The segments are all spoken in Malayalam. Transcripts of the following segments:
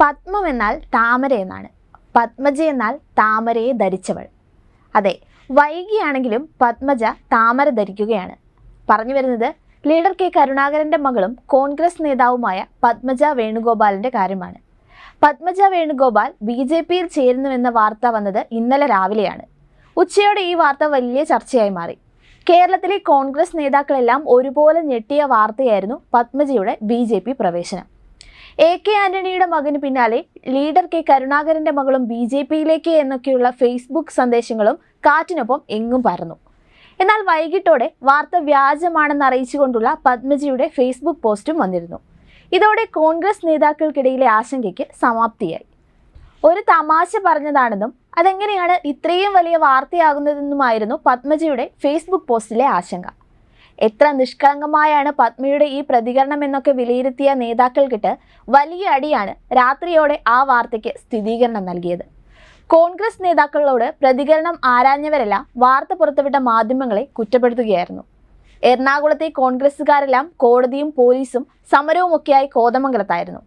പത്മം എന്നാൽ താമര എന്നാണ്. പത്മജ എന്നാൽ താമരയെ ധരിച്ചവൾ. അതെ വൈകിയാണെങ്കിലും പത്മജ താമര ധരിക്കുകയാണ്. പറഞ്ഞു വരുന്നത് ലീഡർ കെ കരുണാകരന്റെ മകളും കോൺഗ്രസ് നേതാവുമായ പത്മജ വേണുഗോപാലിന്റെ കാര്യമാണ്. പത്മജ വേണുഗോപാൽ ബി ജെ പിയിൽ ചേരുന്നുവെന്ന വാർത്ത വന്നത് ഇന്നലെ രാവിലെയാണ്. ഉച്ചയോടെ ഈ വാർത്ത വലിയ ചർച്ചയായി മാറി. കേരളത്തിലെ കോൺഗ്രസ് നേതാക്കളെല്ലാം ഒരുപോലെ ഞെട്ടിയ വാർത്തയായിരുന്നു പത്മജയുടെ ബി പ്രവേശനം. എ കെ ആന്റണിയുടെ മകന് പിന്നാലെ ലീഡർ കെ കരുണാകരന്റെ മകളും ബി ജെ പിയിലേക്ക് എന്നൊക്കെയുള്ള ഫേസ്ബുക്ക് സന്ദേശങ്ങളും കാറ്റിനൊപ്പം എങ്ങും പരന്നു. എന്നാൽ വൈകിട്ടോടെ വാർത്ത വ്യാജമാണെന്ന് അറിയിച്ചുകൊണ്ടുള്ള പത്മജിയുടെ ഫേസ്ബുക്ക് പോസ്റ്റും വന്നിരുന്നു. ഇതോടെ കോൺഗ്രസ് നേതാക്കൾക്കിടയിലെ ആശങ്കയ്ക്ക് സമാപ്തിയായി. ഒരു തമാശ പറഞ്ഞതാണെന്നും അതെങ്ങനെയാണ് ഇത്രയും വലിയ വാർത്തയാകുന്നതെന്നുമായിരുന്നു പത്മജിയുടെ ഫേസ്ബുക്ക് പോസ്റ്റിലെ ആശങ്ക. എത്ര നിഷ്കളങ്കമായാണ് പത്മയുടെ ഈ പ്രതികരണം എന്നൊക്കെ വിലയിരുത്തിയ നേതാക്കൾക്കിട്ട് വലിയ അടിയാണ് രാത്രിയോടെ ആ വാർത്തയ്ക്ക് സ്ഥിരീകരണം നൽകിയത്. കോൺഗ്രസ് നേതാക്കളോട് പ്രതികരണം ആരാഞ്ഞവരെല്ലാം വാർത്ത പുറത്തുവിട്ട മാധ്യമങ്ങളെ കുറ്റപ്പെടുത്തുകയായിരുന്നു. എറണാകുളത്തെ കോൺഗ്രസ്സുകാരെല്ലാം കോടതിയും പോലീസും സമരവുമൊക്കെയായി കോതമംഗലത്തായിരുന്നു.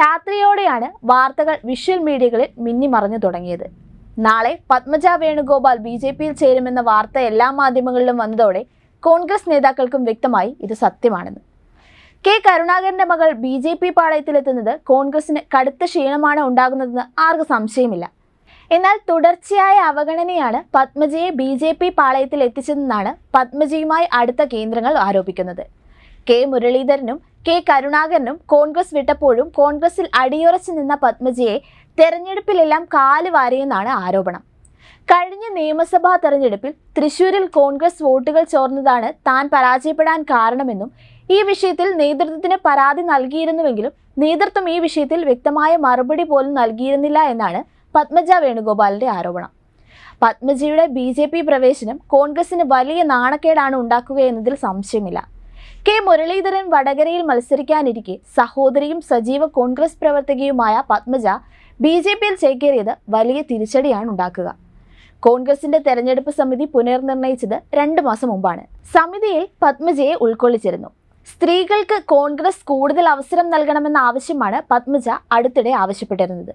രാത്രിയോടെയാണ് വാർത്തകൾ വിഷ്വൽ മീഡിയകളിൽ മിന്നിമറഞ്ഞു തുടങ്ങിയത്. നാളെ പത്മജ വേണുഗോപാൽ ബി ജെ പിയിൽ ചേരുമെന്ന വാർത്ത എല്ലാ മാധ്യമങ്ങളിലും വന്നതോടെ കോൺഗ്രസ് നേതാക്കൾക്കും വ്യക്തമായി ഇത് സത്യമാണെന്ന്. കെ. കരുണാകരന്റെ മകൾ ബി. ജെ. പി. പാളയത്തിലെത്തുന്നത് കോൺഗ്രസിന് കടുത്ത ക്ഷീണമാണ് ഉണ്ടാകുന്നതെന്ന് ആർക്കും സംശയമില്ല. എന്നാൽ തുടർച്ചയായ അവഗണനയാണ് പത്മജയെ ബി. ജെ. പി. പാളയത്തിൽ എത്തിച്ചതെന്നാണ് പത്മജിയുമായി അടുത്ത കേന്ദ്രങ്ങൾ ആരോപിക്കുന്നത്. കെ. മുരളീധരനും കെ. കരുണാകരനും കോൺഗ്രസ് വിട്ടപ്പോഴും കോൺഗ്രസിൽ അടിയുറച്ചു നിന്ന പത്മജയെ തെരഞ്ഞെടുപ്പിലെല്ലാം കാൽ വാരിയെന്നാണ് ആരോപണം. കഴിഞ്ഞ നിയമസഭാ തെരഞ്ഞെടുപ്പിൽ തൃശൂരിൽ കോൺഗ്രസ് വോട്ടുകൾ ചോർന്നതാണ് താൻ പരാജയപ്പെടാൻ കാരണമെന്നും ഈ വിഷയത്തിൽ നേതൃത്വത്തിന് പരാതി നൽകിയിരുന്നുവെങ്കിലും നേതൃത്വം ഈ വിഷയത്തിൽ വ്യക്തമായ മറുപടി പോലും നൽകിയിരുന്നില്ല എന്നാണ് പത്മജ വേണുഗോപാലിന്റെ ആരോപണം. പത്മജിയുടെ ബി ജെ പി പ്രവേശനം കോൺഗ്രസിന് വലിയ നാണക്കേടാണ് ഉണ്ടാക്കുക എന്നതിൽ സംശയമില്ല. കെ മുരളീധരൻ വടകരയിൽ മത്സരിക്കാനിരിക്കെ സഹോദരിയും സജീവ കോൺഗ്രസ് പ്രവർത്തകയുമായ പത്മജ ബി ജെ പിയിൽ ചേക്കേറിയത് വലിയ തിരിച്ചടിയാണ് ഉണ്ടാക്കുക. കോൺഗ്രസിന്റെ തെരഞ്ഞെടുപ്പ് സമിതി പുനർനിർണയിച്ചത് രണ്ട് മാസം മുമ്പാണ്. സമിതിയിൽ പത്മജയെ ഉൾക്കൊള്ളിച്ചിരുന്നു. സ്ത്രീകൾക്ക് കോൺഗ്രസ് കൂടുതൽ അവസരം നൽകണമെന്ന ആവശ്യമാണ് പത്മജ അടുത്തിടെ ആവശ്യപ്പെട്ടിരുന്നത്.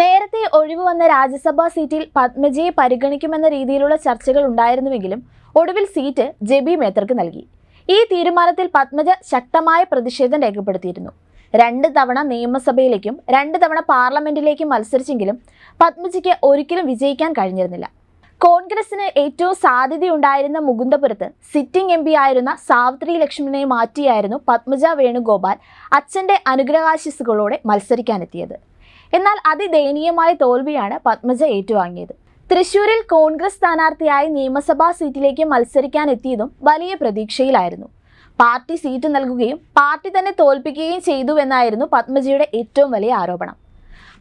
നേരത്തെ ഒഴിവ് വന്ന രാജ്യസഭാ സീറ്റിൽ പത്മജയെ പരിഗണിക്കുമെന്ന രീതിയിലുള്ള ചർച്ചകൾ ഉണ്ടായിരുന്നുവെങ്കിലും ഒടുവിൽ സീറ്റ് ജെബി മേത്തർക്ക് നൽകി. ഈ തീരുമാനത്തിൽ പത്മജ ശക്തമായ പ്രതിഷേധം രേഖപ്പെടുത്തിയിരുന്നു. രണ്ട് തവണ നിയമസഭയിലേക്കും രണ്ട് തവണ പാർലമെന്റിലേക്കും മത്സരിച്ചെങ്കിലും പത്മജിക്ക് ഒരിക്കലും വിജയിക്കാൻ കഴിഞ്ഞിരുന്നില്ല. കോൺഗ്രസിന് ഏറ്റവും സാധ്യതയുണ്ടായിരുന്ന മുകുന്ദപുരത്ത് സിറ്റിംഗ് എം പി ആയിരുന്ന സാവിത്രി ലക്ഷ്മണനെ മാറ്റിയായിരുന്നു പത്മജ വേണുഗോപാൽ അച്ഛന്റെ അനുഗ്രഹാശിസുകളോടെ മത്സരിക്കാനെത്തിയത്. എന്നാൽ അതിദയനീയമായ തോൽവിയാണ് പത്മജ ഏറ്റുവാങ്ങിയത്. തൃശൂരിൽ കോൺഗ്രസ് സ്ഥാനാർത്ഥിയായി നിയമസഭാ സീറ്റിലേക്ക് മത്സരിക്കാനെത്തിയതും വലിയ പ്രതീക്ഷയിലായിരുന്നു. പാർട്ടി സീറ്റ് നൽകുകയും പാർട്ടി തന്നെ തോൽപ്പിക്കുകയും ചെയ്തു എന്നായിരുന്നു പത്മജിയുടെ ഏറ്റവും വലിയ ആരോപണം.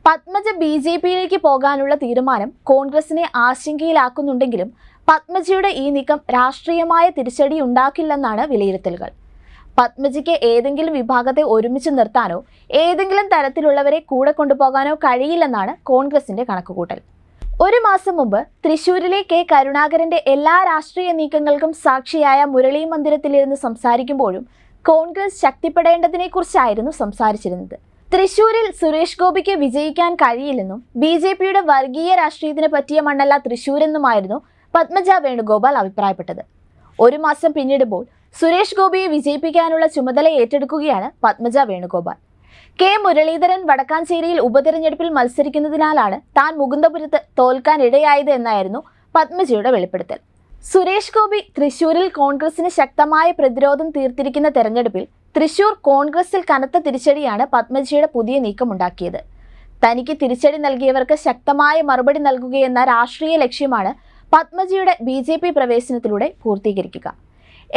പത്മജ ബി ജെ പിയിലേക്ക് പോകാനുള്ള തീരുമാനം കോൺഗ്രസിനെ ആശങ്കയിലാക്കുന്നുണ്ടെങ്കിലും പത്മജിയുടെ ഈ നീക്കം രാഷ്ട്രീയമായ തിരിച്ചടി ഉണ്ടാക്കില്ലെന്നാണ് വിലയിരുത്തലുകൾ. പത്മജിക്ക് ഏതെങ്കിലും വിഭാഗത്തെ ഒരുമിച്ച് നിർത്താനോ ഏതെങ്കിലും തരത്തിലുള്ളവരെ കൂടെ കൊണ്ടുപോകാനോ കഴിയില്ലെന്നാണ് കോൺഗ്രസിന്റെ കണക്കുകൂട്ടൽ. ഒരു മാസം മുമ്പ് തൃശൂരിലെ കെ കരുണാകരന്റെ എല്ലാ രാഷ്ട്രീയ നീക്കങ്ങൾക്കും സാക്ഷിയായ മുരളി മന്ദിരത്തിലിരുന്ന് സംസാരിക്കുമ്പോഴും കോൺഗ്രസ് ശക്തിപ്പെടേണ്ടതിനെക്കുറിച്ചായിരുന്നു സംസാരിച്ചിരുന്നത്. തൃശൂരിൽ സുരേഷ് ഗോപിക്ക് വിജയിക്കാൻ കഴിയില്ലെന്നും ബി ജെ പിയുടെ വർഗീയ രാഷ്ട്രീയത്തിന് പറ്റിയ മണ്ണല്ല തൃശൂരെന്നുമായിരുന്നു പത്മജ വേണുഗോപാൽ അഭിപ്രായപ്പെട്ടത്. ഒരു മാസം പിന്നിടുമ്പോൾ സുരേഷ് ഗോപിയെ വിജയിപ്പിക്കാനുള്ള ചുമതല ഏറ്റെടുക്കുകയാണ് പത്മജ വേണുഗോപാൽ. കെ മുരളീധരൻ വടക്കാഞ്ചേരിയിൽ ഉപതെരഞ്ഞെടുപ്പിൽ മത്സരിക്കുന്നതിനാലാണ് താൻ മുകുന്ദപുരത്ത് തോൽക്കാൻ ഇടയായത് എന്നായിരുന്നു പത്മജിയുടെ വെളിപ്പെടുത്തൽ. സുരേഷ് ഗോപി തൃശൂരിൽ കോൺഗ്രസിന് ശക്തമായ പ്രതിരോധം തീർത്തിരിക്കുന്ന തെരഞ്ഞെടുപ്പിൽ തൃശൂർ കോൺഗ്രസിൽ കനത്ത തിരിച്ചടിയാണ് പത്മജിയുടെ പുതിയ നീക്കമുണ്ടാക്കിയത്. തനിക്ക് തിരിച്ചടി നൽകിയവർക്ക് ശക്തമായ മറുപടി നൽകുകയെന്ന രാഷ്ട്രീയ ലക്ഷ്യമാണ് പത്മജിയുടെ ബി ജെ പി പ്രവേശനത്തിലൂടെ പൂർത്തീകരിക്കുക.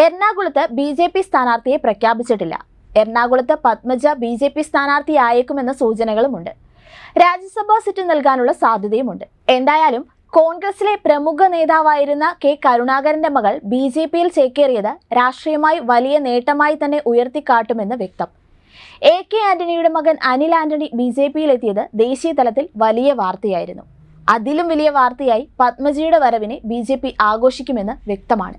എറണാകുളത്ത് ബി ജെ പി സ്ഥാനാർത്ഥിയെ പ്രഖ്യാപിച്ചിട്ടില്ല. എറണാകുളത്ത് പത്മജ ബി ജെ പി സ്ഥാനാർത്ഥിയായേക്കുമെന്ന സൂചനകളുമുണ്ട്. രാജ്യസഭാ സീറ്റ് നൽകാനുള്ള സാധ്യതയുമുണ്ട്. എന്തായാലും കോൺഗ്രസിലെ പ്രമുഖ നേതാവായിരുന്ന കെ കരുണാകരന്റെ മകൾ ബി ജെ പിയിൽ ചേക്കേറിയത് രാഷ്ട്രീയമായി വലിയ നേട്ടമായി തന്നെ ഉയർത്തിക്കാട്ടുമെന്ന് വ്യക്തം. എ കെ ആന്റണിയുടെ മകൻ അനിൽ ആന്റണി ബി ജെ പിയിലെത്തിയത് ദേശീയ തലത്തിൽ വലിയ വാർത്തയായിരുന്നു. അതിലും വലിയ വാർത്തയായി പത്മജിയുടെ വരവിനെ ബി ആഘോഷിക്കുമെന്ന് വ്യക്തമാണ്.